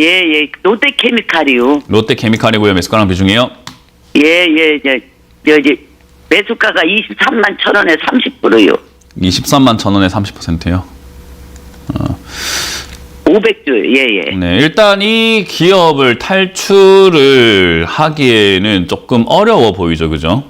예, 예. 롯데 케미칼이요. 롯데 케미칼이고요. 매수가랑 비중이요. 예, 예, 저, 저, 저, 매수가가 23만 천 원에 30%요. 23만 천 원에 30%요. 500조, 예, 예. 네, 일단 이 기업을 탈출을 하기에는 조금 어려워 보이죠, 그죠?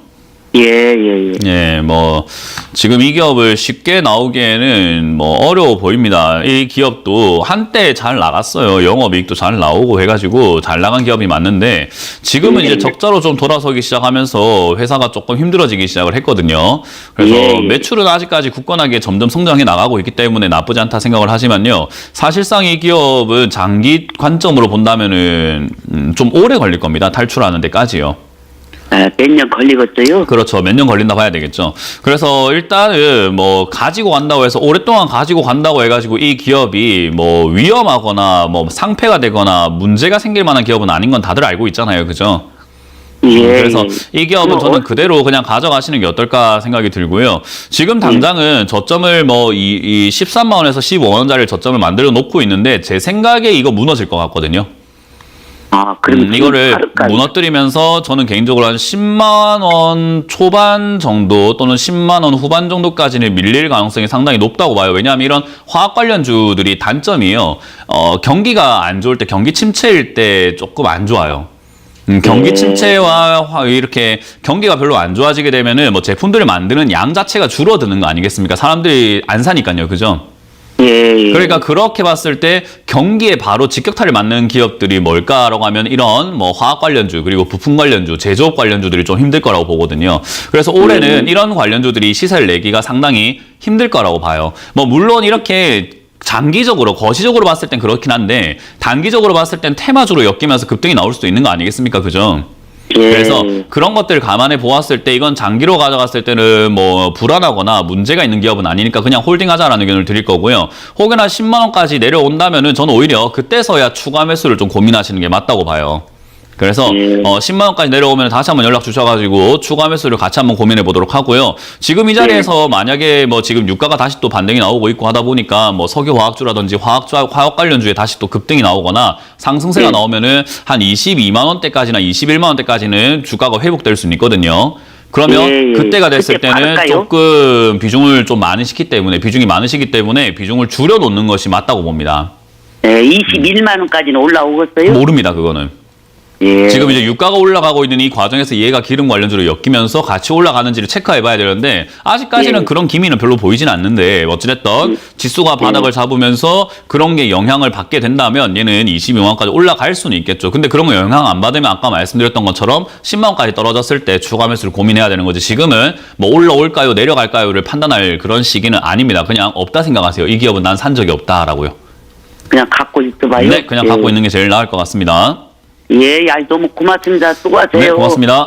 예, 예, 예. 예, 뭐 지금 이 기업을 쉽게 나오기에는 뭐 어려워 보입니다. 이 기업도 한때 잘 나갔어요. 영업이익도 잘 나오고 해가지고 잘 나간 기업이 맞는데 지금은 이제 적자로 좀 돌아서기 시작하면서 회사가 조금 힘들어지기 시작을 했거든요. 그래서 예, 예. 매출은 아직까지 굳건하게 점점 성장해 나가고 있기 때문에 나쁘지 않다 생각을 하지만요. 사실상 이 기업은 장기 관점으로 본다면은 음, 좀 오래 걸릴 겁니다. 탈출하는 데까지요. 아, 몇년 걸리겠어요? 그렇죠. 몇 년 걸린다 봐야 되겠죠. 그래서 일단은 뭐 가지고 간다고 해서 오랫동안 가지고 간다고 해가지고 이 기업이 뭐 위험하거나 뭐 상폐가 되거나 문제가 생길 만한 기업은 아닌 건 다들 알고 있잖아요. 그죠? 예. 그래서 예. 이 기업은 저는 어- 그대로 그냥 가져가시는 게 어떨까 생각이 들고요. 지금 당장은 저점을 뭐이이 13만 원에서 15만 원짜리 저점을 만들어 놓고 있는데 제 생각에 이거 무너질 것 같거든요. 아, 그럼 음, 이거를 무너뜨리면서 저는 개인적으로 한 10만 원 초반 정도 또는 10만 원 후반 정도까지는 밀릴 가능성이 상당히 높다고 봐요. 왜냐하면 이런 화학 관련주들이 단점이요. 어, 경기가 안 좋을 때 경기 침체일 때 조금 안 좋아요. 음, 경기 네. 침체와 화- 이렇게 경기가 별로 안 좋아지게 되면은 뭐 제품들을 만드는 양 자체가 줄어드는 거 아니겠습니까? 사람들이 안 사니까요. 그죠? 예, 예. 그러니까 그렇게 봤을 때 경기에 바로 직격탄을 맞는 기업들이 뭘까라고 하면 이런 뭐 화학 관련주 그리고 부품 관련주, 제조업 관련주들이 좀 힘들 거라고 보거든요. 그래서 올해는 이런 관련주들이 시세를 내기가 상당히 힘들 거라고 봐요. 뭐 물론 이렇게 장기적으로 거시적으로 봤을 땐 그렇긴 한데 단기적으로 봤을 땐 테마주로 엮이면서 급등이 나올 수도 있는 거 아니겠습니까? 그죠? 예. 그래서 그런 것들을 감안해 보았을 때 이건 장기로 가져갔을 때는 뭐 불안하거나 문제가 있는 기업은 아니니까 그냥 홀딩하자라는 의견을 드릴 거고요. 혹여나 10만 원까지 내려온다면은 저는 오히려 그때서야 추가 매수를 좀 고민하시는 게 맞다고 봐요. 그래서 예. 어, 10만 원까지 내려오면 다시 한번 연락 주셔가지고 추가 매수를 같이 한번 고민해 보도록 하고요. 지금 이 자리에서 만약에 뭐 지금 유가가 다시 또 반등이 나오고 있고 하다 보니까 뭐 석유화학주라든지 화학주 화학 관련주에 다시 또 급등이 나오거나 상승세가 예. 나오면은 한 22만 원대까지나 21만 원대까지는 주가가 회복될 수는 있거든요. 그러면 예, 예. 그때가 됐을 그때 때는 팔까요? 조금 비중을 좀 많으시기 때문에 비중이 많으시기 때문에 비중을 줄여 놓는 것이 맞다고 봅니다. 예, 21만 원까지는 올라오겠어요? 모릅니다 그거는. 예. 지금 이제 유가가 올라가고 있는 이 과정에서 얘가 기름 관련주로 엮이면서 같이 올라가는지를 체크해 봐야 되는데 아직까지는 예. 그런 기미는 별로 보이진 않는데 어찌됐든 지수가 바닥을 잡으면서 그런 게 영향을 받게 된다면 얘는 22만원까지 올라갈 수는 있겠죠. 근데 그런 거 영향 안 받으면 아까 말씀드렸던 것처럼 10만원까지 떨어졌을 때 추가 매수를 고민해야 되는 거지. 지금은 뭐 올라올까요 내려갈까요를 판단할 그런 시기는 아닙니다. 그냥 없다 생각하세요. 이 기업은 난 산 적이 없다라고요. 그냥 갖고 있어봐요. 네, 그냥 예. 갖고 있는 게 제일 나을 것 같습니다. 예, 야, 너무 고맙습니다. 수고하세요. 네, 고맙습니다.